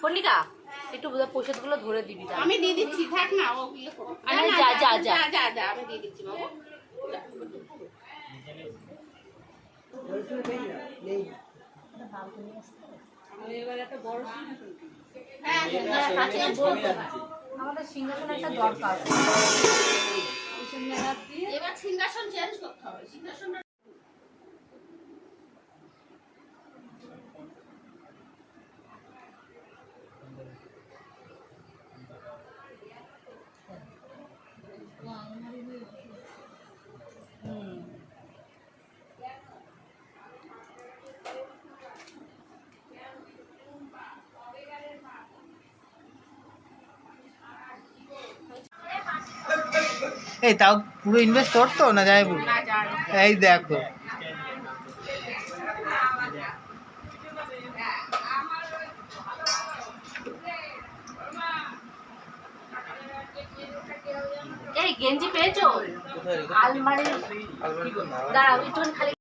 পর্ণিকা একটু প্রসাদগুলো ধরে দিবি আমি দিয়ে দিচ্ছি থাক না ও ইয়ে যা, যা, যা যা। যা আমি দিয়ে দিচ্ছি বাবু। হ্যাঁ, হ্যাঁ। আমাদের সিংহাসন একটা দরকার এবার সিংহাসন চেঞ্জ করতে হবে সিংহাসনটা এই তাও পুরো ইনভেস্ট করতো তো না যাই বল। এই দেখো। এই গেঞ্জি পেয়েছ? আলমারি দাঁড়াও খালি